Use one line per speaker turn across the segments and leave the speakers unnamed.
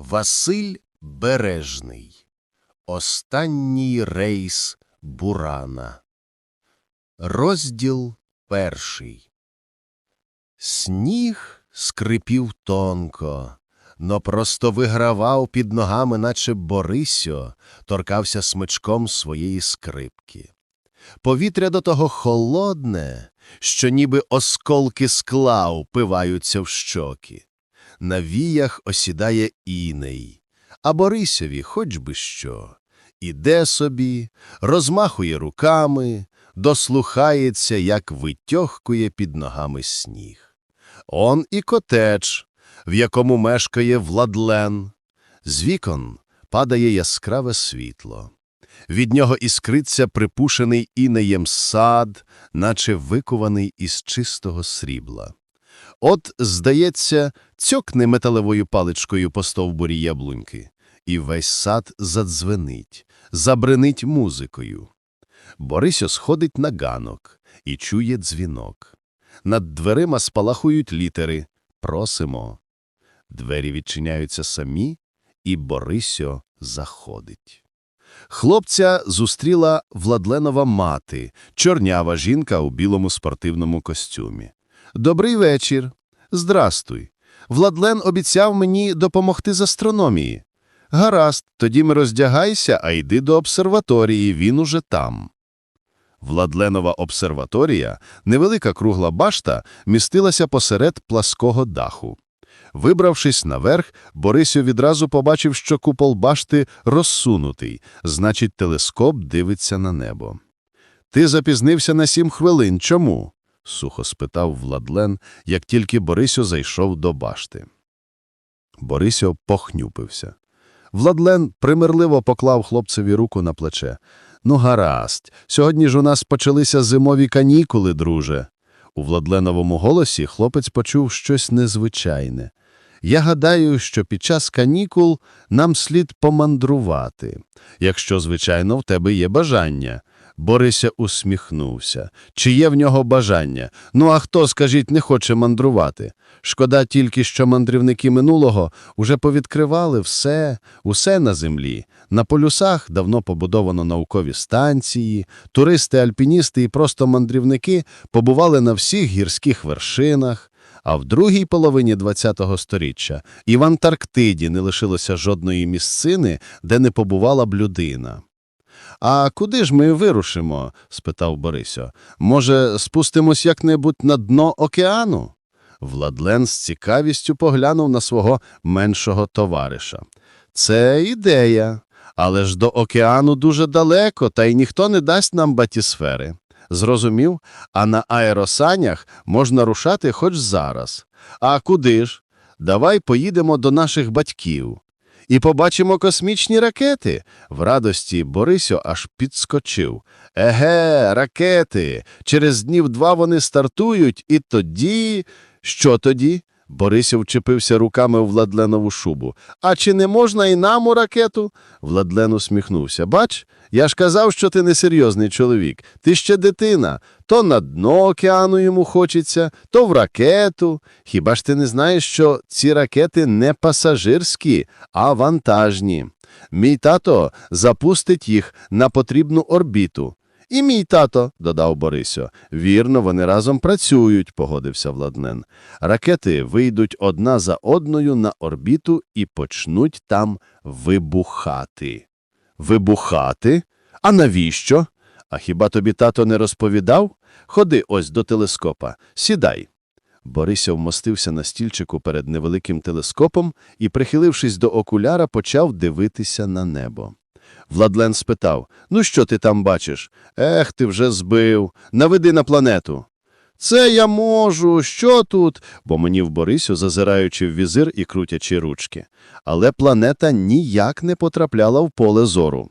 Василь Бережний. Останній рейс Бурана. Розділ перший. Сніг скрипів тонко, но просто вигравав під ногами, наче Борисьо, торкався смичком своєї скрипки. Повітря до того холодне, що ніби осколки скла впиваються в щоки. На віях осідає іней, а Борисові хоч би що. Іде собі, розмахує руками, дослухається, як витьохкує під ногами сніг. Он і котеч, в якому мешкає Владлен. З вікон падає яскраве світло. Від нього іскриться припушений інеєм сад, наче викуваний із чистого срібла. От, здається, цьокне металевою паличкою по стовбурі яблуньки, і весь сад задзвенить, забринить музикою. Борисьо сходить на ганок і чує дзвінок. Над дверима спалахують літери «Просимо». Двері відчиняються самі, і Борисьо заходить. Хлопця зустріла Владленова мати, чорнява жінка у білому спортивному костюмі. «Добрий вечір. Здрастуй. Владлен обіцяв мені допомогти з астрономії. Гаразд, тоді ми роздягайся, а йди до обсерваторії, він уже там». Владленова обсерваторія, невелика кругла башта, містилася посеред плаского даху. Вибравшись наверх, Борисю відразу побачив, що купол башти розсунутий, значить, телескоп дивиться на небо. «Ти запізнився на сім хвилин. Чому?» – сухо спитав Владлен, як тільки Борисю зайшов до башти. Борисьо похнюпився. Владлен примирливо поклав хлопцеві руку на плече. «Ну, гаразд, сьогодні ж у нас почалися зимові канікули, друже». У Владленовому голосі хлопець почув щось незвичайне. «Я гадаю, що під час канікул нам слід помандрувати, якщо, звичайно, в тебе є бажання». Борися усміхнувся. Чи є в нього бажання? Ну а хто, скажіть, не хоче мандрувати? Шкода тільки, що мандрівники минулого уже повідкривали все, усе на землі. На полюсах давно побудовано наукові станції, туристи-альпіністи і просто мандрівники побували на всіх гірських вершинах, а в другій половині ХХ століття і в Антарктиді не лишилося жодної місцини, де не побувала б людина. А куди ж ми вирушимо? спитав Борисьо. Може, спустимось як-небудь на дно океану? Владлен з цікавістю поглянув на свого меншого товариша. Це ідея, але ж до океану дуже далеко, та й ніхто не дасть нам батісфери. Зрозумів, а на аеросанях можна рушати хоч зараз. А куди ж? Давай поїдемо до наших батьків. І побачимо космічні ракети. В радості Борисьо аж підскочив. Еге, ракети. Через днів два вони стартують, і тоді. Що тоді? Борисьо вчепився руками у Владленову шубу. А чи не можна і нам у ракету? Владлен усміхнувся. Бач, я ж казав, що ти несерйозний чоловік. Ти ще дитина. То на дно океану йому хочеться, то в ракету. Хіба ж ти не знаєш, що ці ракети не пасажирські, а вантажні? Мій тато запустить їх на потрібну орбіту. І мій тато, додав Борисьо. Вірно, вони разом працюють, погодився Владнен. Ракети вийдуть одна за одною на орбіту і почнуть там вибухати. Вибухати? А навіщо? А хіба тобі тато не розповідав? Ходи ось до телескопа, сідай. Борисьо вмостився на стільчику перед невеликим телескопом і, прихилившись до окуляра, почав дивитися на небо. Владлен спитав, ну що ти там бачиш? Ех, ти вже збив, наведи на планету. Це я можу, що тут? бо мені в Борисю, зазираючи в візир і крутячи ручки. Але планета ніяк не потрапляла в поле зору.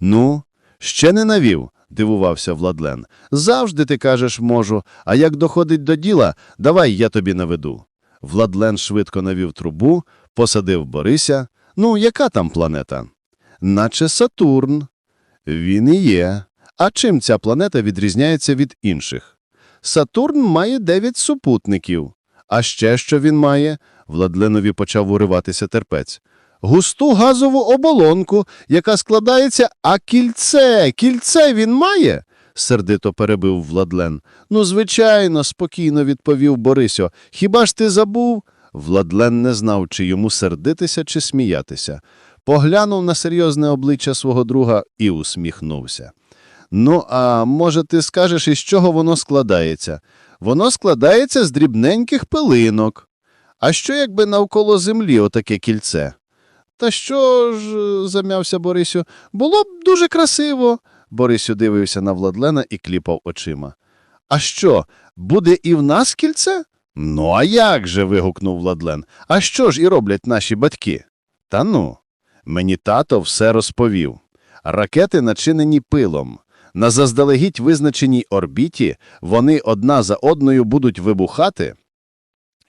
Ну, ще не навів, дивувався Владлен. Завжди ти кажеш можу, а як доходить до діла, давай я тобі наведу. Владлен швидко навів трубу, посадив Борися. Ну, яка там планета? Наче Сатурн. Він і є. А чим ця планета відрізняється від інших? Сатурн має дев'ять супутників. А ще що він має? Владленові почав уриватися терпець. густу газову оболонку, яка складається, а кільце, кільце він має? сердито перебив Владлен. Ну, звичайно, спокійно відповів Борисьо. Хіба ж ти забув? Владлен не знав, чи йому сердитися, чи сміятися. Поглянув на серйозне обличчя свого друга і усміхнувся. Ну, а може, ти скажеш, із чого воно складається? Воно складається з дрібненьких пилинок. А що, якби навколо землі отаке кільце? Та що ж, зам'явся Борисю, було б дуже красиво. Борисю дивився на Владлена і кліпав очима. А що, буде і в нас кільце? Ну, а як же. вигукнув Владлен. А що ж і роблять наші батьки? Та ну, мені тато все розповів. Ракети начинені пилом. На заздалегідь визначеній орбіті вони одна за одною будуть вибухати,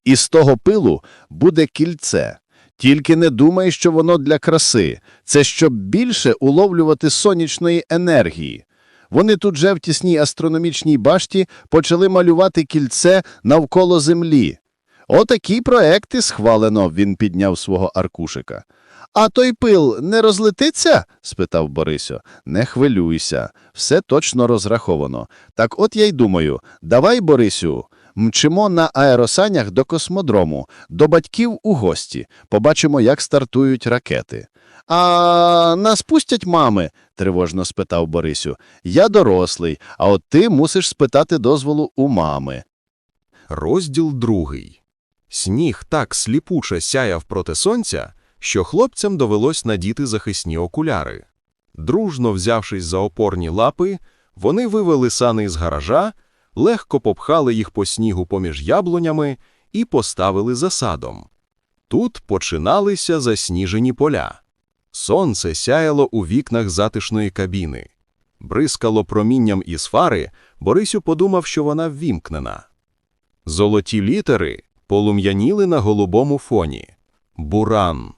і з того пилу буде кільце. Тільки не думай, що воно для краси. Це щоб більше уловлювати сонячної енергії. Вони тут же в тісній астрономічній башті почали малювати кільце навколо Землі. Отакі проекти схвалено, він підняв свого аркушика. А той пил не розлетиться? спитав Борисю. Не хвилюйся, все точно розраховано. Так от я й думаю, давай, Борисю, мчимо на аеросанях до космодрому, до батьків у гості, побачимо, як стартують ракети. А нас пустять мами? тривожно спитав Борисю. Я дорослий, а от ти мусиш спитати дозволу у мами.
Розділ другий. Сніг так сліпуче сяяв проти сонця, що хлопцям довелось надіти захисні окуляри. Дружно взявшись за опорні лапи, вони вивели сани з гаража, легко попхали їх по снігу поміж яблунями і поставили за садом. Тут починалися засніжені поля. Сонце сяяло у вікнах затишної кабіни. Бризкало промінням із фари, Борисю подумав, що вона ввімкнена. Золоті літери полум'яніли на голубому фоні. Буран.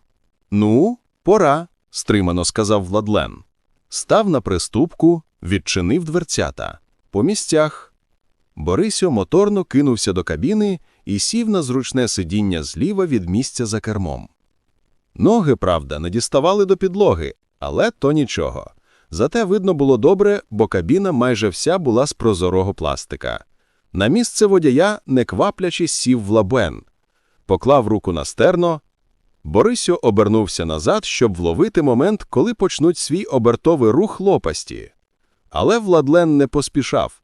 Ну, пора, стримано сказав Владлен. Став на приступку, відчинив дверцята. По місцях. Борисьо моторно кинувся до кабіни і сів на зручне сидіння зліва від місця за кермом. Ноги, правда, не діставали до підлоги, але то нічого. Зате видно було добре, бо кабіна майже вся була з прозорого пластика. На місце водія, не кваплячись, сів в лабен. Поклав руку на стерно. Борисьо обернувся назад, щоб вловити момент, коли почнуть свій обертовий рух лопасті. Але Владлен не поспішав.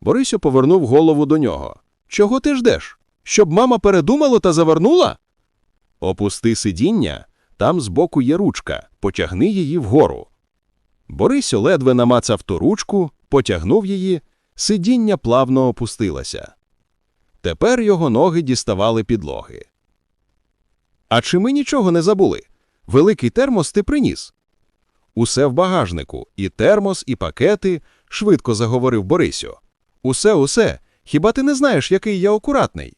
Борисьо повернув голову до нього. Чого ти ждеш? Щоб мама передумала та завернула? Опусти сидіння, там збоку є ручка, потягни її вгору. Борисьо ледве намацав ту ручку, потягнув її, сидіння плавно опустилося. Тепер його ноги діставали підлоги. А чи ми нічого не забули? Великий термос ти приніс. Усе в багажнику, і термос, і пакети, швидко заговорив Борисю. Усе, усе. Хіба ти не знаєш, який я акуратний?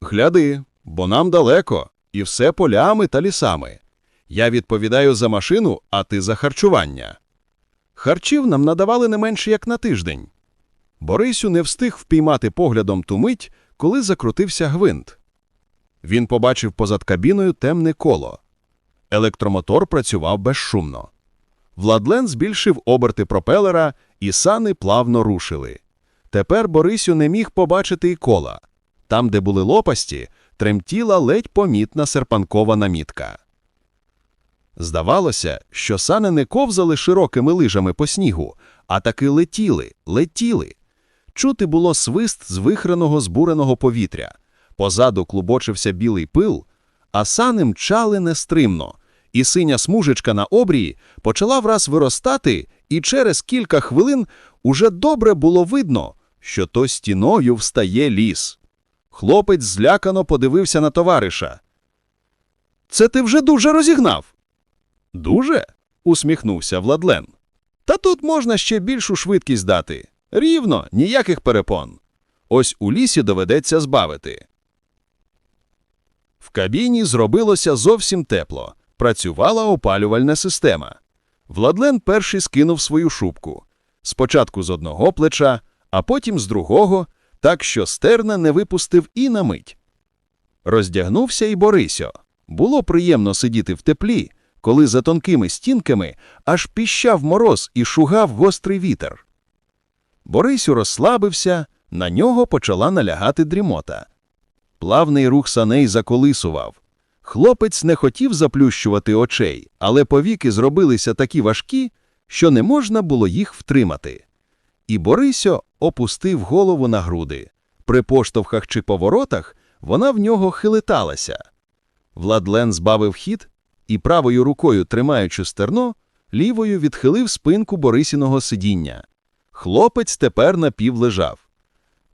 Гляди, бо нам далеко, і все полями та лісами. Я відповідаю за машину, а ти за харчування. Харчів нам надавали не менше як на тиждень. Борисю не встиг впіймати поглядом ту мить, коли закрутився гвинт. Він побачив позад кабіною темне коло. Електромотор працював безшумно. Владлен збільшив оберти пропелера, і сани плавно рушили. Тепер Борисю не міг побачити і кола. Там, де були лопасті, тремтіла ледь помітна серпанкова намітка. Здавалося, що сани не ковзали широкими лижами по снігу, а таки летіли, летіли. Чути було свист з вихреного збуреного повітря. Позаду клубочився білий пил, а сани мчали нестримно, і синя смужечка на обрії почала враз виростати, і через кілька хвилин уже добре було видно, що то стіною встає ліс. Хлопець злякано подивився на товариша. Це ти вже дуже розігнав. Дуже? усміхнувся Владлен. Та тут можна ще більшу швидкість дати. Рівно, ніяких перепон. Ось у лісі доведеться збавити. В кабіні зробилося зовсім тепло. Працювала опалювальна система. Владлен перший скинув свою шубку. Спочатку з одного плеча, а потім з другого, так що стерна не випустив і на мить. Роздягнувся і Борисьо. Було приємно сидіти в теплі, коли за тонкими стінками аж піщав мороз і шугав гострий вітер. Борисю розслабився, на нього почала налягати дрімота. Плавний рух саней заколисував. Хлопець не хотів заплющувати очей, але повіки зробилися такі важкі, що не можна було їх втримати. І Борисьо опустив голову на груди. При поштовхах чи поворотах вона в нього хилиталася. Владлен збавив хід і правою рукою, тримаючи стерно, лівою відхилив спинку Борисіного сидіння. Хлопець тепер напівлежав.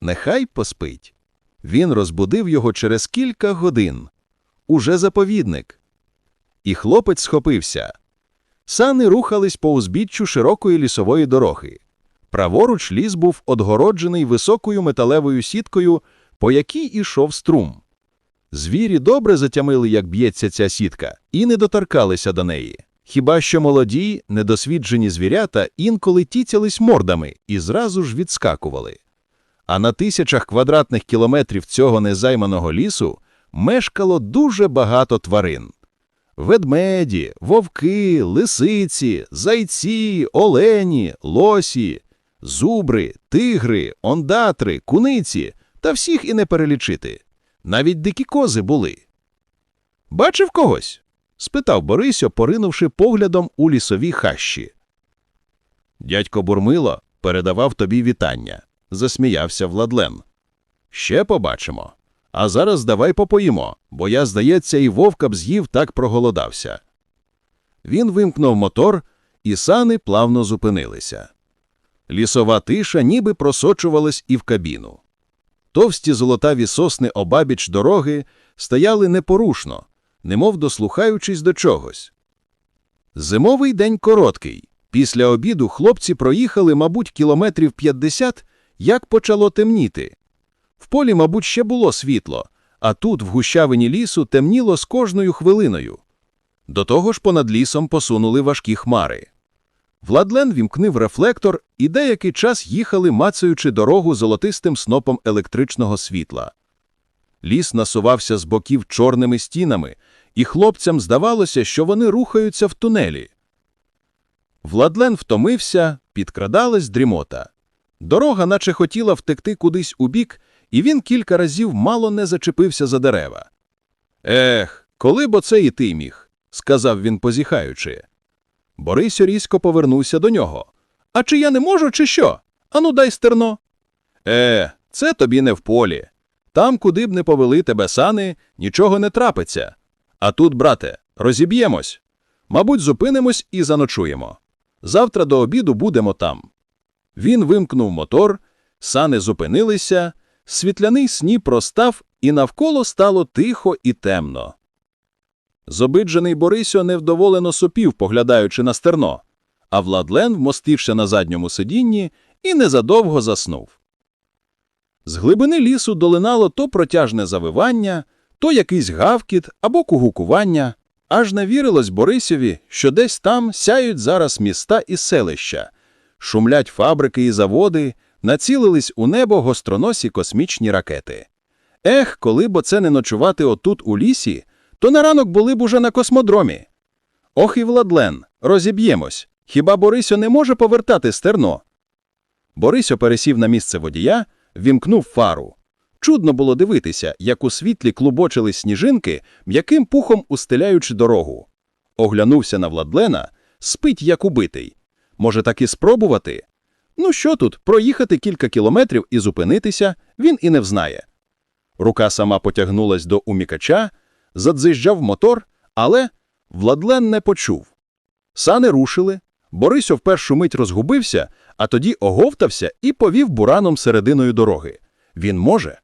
Нехай поспить. Він розбудив його через кілька годин. Уже заповідник. І хлопець схопився. Сани рухались по узбіччю широкої лісової дороги. Праворуч ліс був одгороджений високою металевою сіткою, по якій ішов струм. Звірі добре затямили, як б'ється ця сітка, і не доторкалися до неї. Хіба що молоді, недосвіджені звірята інколи тіцялись мордами і зразу ж відскакували. А на тисячах квадратних кілометрів цього незайманого лісу мешкало дуже багато тварин. Ведмеді, вовки, лисиці, зайці, олені, лосі, зубри, тигри, ондатри, куниці та всіх і не перелічити. Навіть дикі кози були. Бачив когось? Спитав Борисьо, поринувши поглядом у лісові хащі. Дядько Бурмило передавав тобі вітання, засміявся Владлен. Ще побачимо. А зараз давай попоїмо, бо я, здається, і вовка б з'їв так проголодався. Він вимкнув мотор, і сани плавно зупинилися. Лісова тиша ніби просочувалась і в кабіну. Товсті золотаві сосни обабіч дороги стояли непорушно, немов дослухаючись до чогось. Зимовий день короткий. Після обіду хлопці проїхали, мабуть, кілометрів 50, як почало темніти. В полі, мабуть, ще було світло, а тут, в гущавині лісу, темніло з кожною хвилиною. До того ж понад лісом посунули важкі хмари. Владлен вімкнив рефлектор і деякий час їхали, мацаючи дорогу золотистим снопом електричного світла. Ліс насувався з боків чорними стінами, і хлопцям здавалося, що вони рухаються в тунелі. Владлен втомився, підкрадалась дрімота. Дорога наче хотіла втекти кудись у бік, і він кілька разів мало не зачепився за дерева. Ех, коли б оце і ти міг, сказав він, позіхаючи. Борисьо різко повернувся до нього. А чи я не можу, чи що? Ану, дай стерно. Е, це тобі не в полі. Там, куди б не повели тебе сани, нічого не трапиться. А тут, брате, розіб'ємось. Мабуть, зупинимось і заночуємо. Завтра до обіду будемо там. Він вимкнув мотор, сани зупинилися, світляний сніп розстав, і навколо стало тихо і темно. Зобиджений Борисьо невдоволено сопів, поглядаючи на стерно, а Владлен вмостився на задньому сидінні і незадовго заснув. З глибини лісу долинало то протяжне завивання, то якийсь гавкіт або кугукування, аж не вірилось Борисові, що десь там сяють зараз міста і селища, шумлять фабрики і заводи, націлились у небо гостроносі космічні ракети. Ех, коли б оце не ночувати отут у лісі, то на ранок були б уже на космодромі. Ох і Владлен, розіб'ємось. Хіба Борисьо не може повертати стерно? Борисьо пересів на місце водія, вімкнув фару. Чудно було дивитися, як у світлі клубочились сніжинки, м'яким пухом устеляючи дорогу. Оглянувся на Владлена, спить як убитий. Може, так і спробувати? Ну що тут, проїхати кілька кілометрів і зупинитися, він і не взнає. Рука сама потягнулась до умікача, задзижджав мотор, але Владлен не почув. Сани рушили, Борисьо в першу мить розгубився, а тоді оговтався і повів бураном серединою дороги. Він може.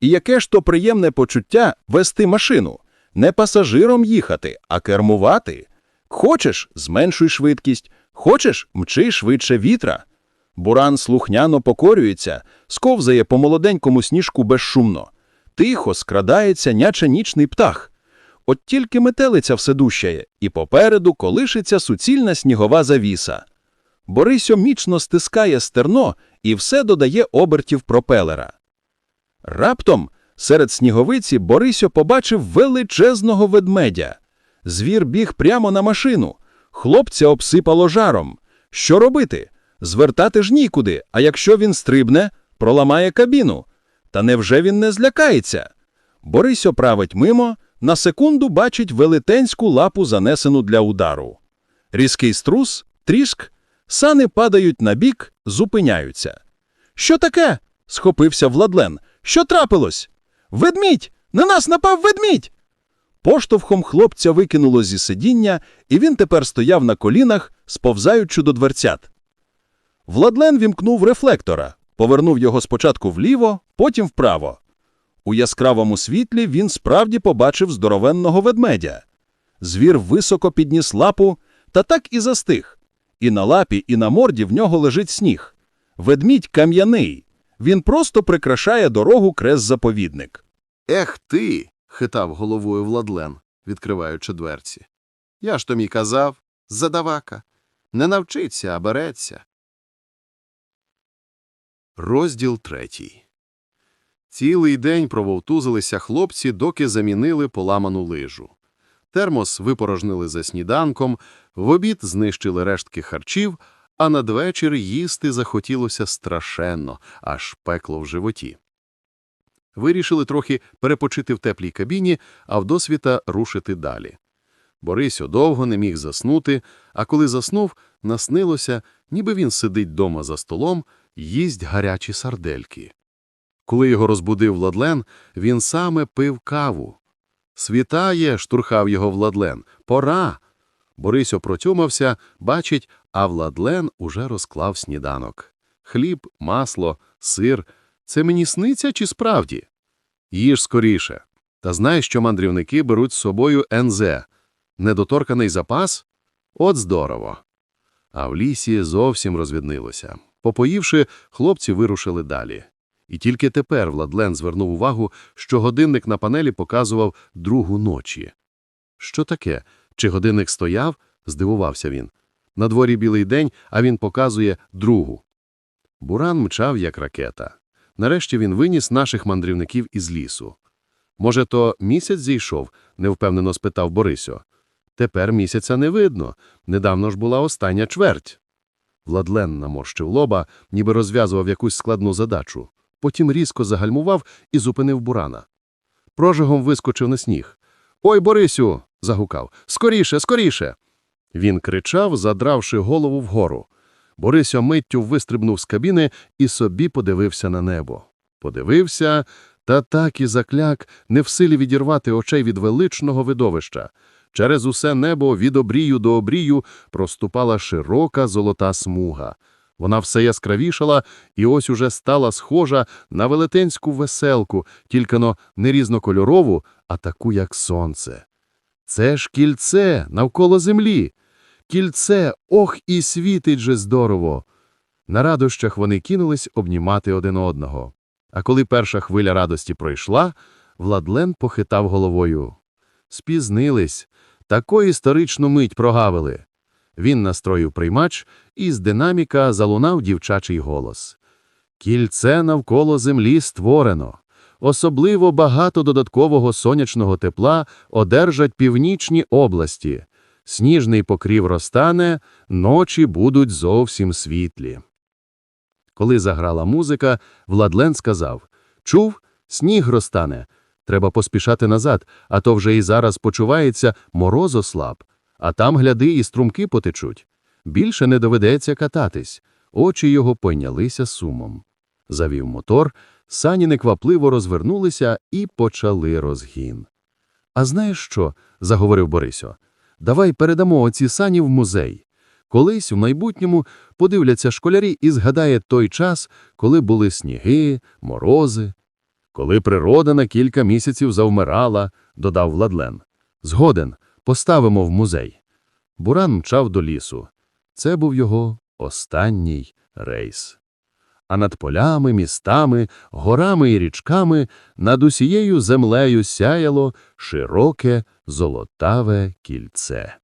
І яке ж то приємне почуття вести машину, не пасажиром їхати, а кермувати. Хочеш – зменшуй швидкість, хочеш – мчи швидше вітра. Буран слухняно покорюється, сковзає по молоденькому сніжку безшумно. Тихо скрадається няче нічний птах. От тільки метелиця все дущає, і попереду колишиться суцільна снігова завіса. Борисьо міцно стискає стерно і все додає обертів пропелера. Раптом Серед сніговиці Борисьо побачив величезного ведмедя. Звір біг прямо на машину. Хлопця обсипало жаром. Що робити? Звертати ж нікуди, а якщо він стрибне, проламає кабіну. Та невже він не злякається? Борисьо править мимо, на секунду бачить велетенську лапу, занесену для удару. Різкий струс, тріск, сани падають на бік, зупиняються. Що таке? схопився Владлен. Що трапилось? Ведмідь! На нас напав ведмідь! Поштовхом хлопця викинуло зі сидіння, і він тепер стояв на колінах, сповзаючи до дверцят. Владлен вімкнув рефлектора, повернув його спочатку вліво, потім вправо. У яскравому світлі він справді побачив здоровенного ведмедя. Звір високо підніс лапу, та так і застиг. І на лапі, і на морді в нього лежить сніг. Ведмідь кам'яний. Він просто прикрашає дорогу крест-заповідник.
Ех ти. хитав головою Владлен, відкриваючи дверці. Я ж тобі казав, задавака. Не навчиться, а береться. Розділ третій. Цілий день прововтузилися хлопці, доки замінили поламану лижу. Термос випорожнили за сніданком, в обід знищили рештки харчів, а надвечір їсти захотілося страшенно, аж пекло в животі. Вирішили трохи перепочити в теплій кабіні, а вдосвіта рушити далі. Борисьо довго не міг заснути, а коли заснув, наснилося, ніби він сидить дома за столом, їсть гарячі сардельки. Коли його розбудив Владлен, він саме пив каву. Світає, штурхав його Владлен. Пора. Борисьо протюмався, бачить, а Владлен уже розклав сніданок. Хліб, масло, сир. Це мені сниться чи справді? Їж скоріше. Та знаєш, що мандрівники беруть з собою НЗ. Недоторканий запас? От здорово. А в лісі зовсім розвіднилося. Попоївши, хлопці вирушили далі. І тільки тепер Владлен звернув увагу, що годинник на панелі показував другу ночі. Що таке? Чи годинник стояв? здивувався він. На дворі білий день, а він показує другу. Буран мчав, як ракета. Нарешті він виніс наших мандрівників із лісу. Може, то місяць зійшов? невпевнено спитав Борисьо. Тепер місяця не видно. Недавно ж була остання чверть. Владлен наморщив лоба, ніби розв'язував якусь складну задачу. Потім різко загальмував і зупинив бурана. Прожигом вискочив на сніг. Ой, Борисю. загукав. Скоріше, скоріше. Він кричав, задравши голову вгору. Борисьо миттю вистрибнув з кабіни і собі подивився на небо. Подивився, та так і закляк, не в силі відірвати очей від величного видовища. Через усе небо від обрію до обрію проступала широка золота смуга. Вона все яскравішала і ось уже стала схожа на велетенську веселку, тільки но не різнокольорову, а таку, як сонце. Це ж кільце навколо землі. Кільце, ох, і світить же здорово. На радощах вони кинулись обнімати один одного. А коли перша хвиля радості пройшла, Владлен похитав головою. Спізнились, таку історичну мить прогавили. Він настроїв приймач, і з динаміка залунав дівчачий голос. Кільце навколо землі створено. Особливо багато додаткового сонячного тепла одержать північні області. Сніжний покрів розтане, ночі будуть зовсім світлі. Коли заграла музика, Владлен сказав «Чув, сніг розтане. Треба поспішати назад, а то вже і зараз почувається мороз ослаб. А там, гляди, і струмки потечуть. Більше не доведеться кататись. Очі його пойнялися сумом. Завів мотор, сані неквапливо розвернулися і почали розгін. А знаєш що? заговорив Борисьо. Давай передамо оці сані в музей. Колись в майбутньому подивляться школярі і згадає той час, коли були сніги, морози. Коли природа на кілька місяців завмирала, додав Владлен. Згоден, поставимо в музей. Буран мчав до лісу. Це був його останній рейс. А над полями, містами, горами і річками над усією землею сяяло широке золотаве кільце.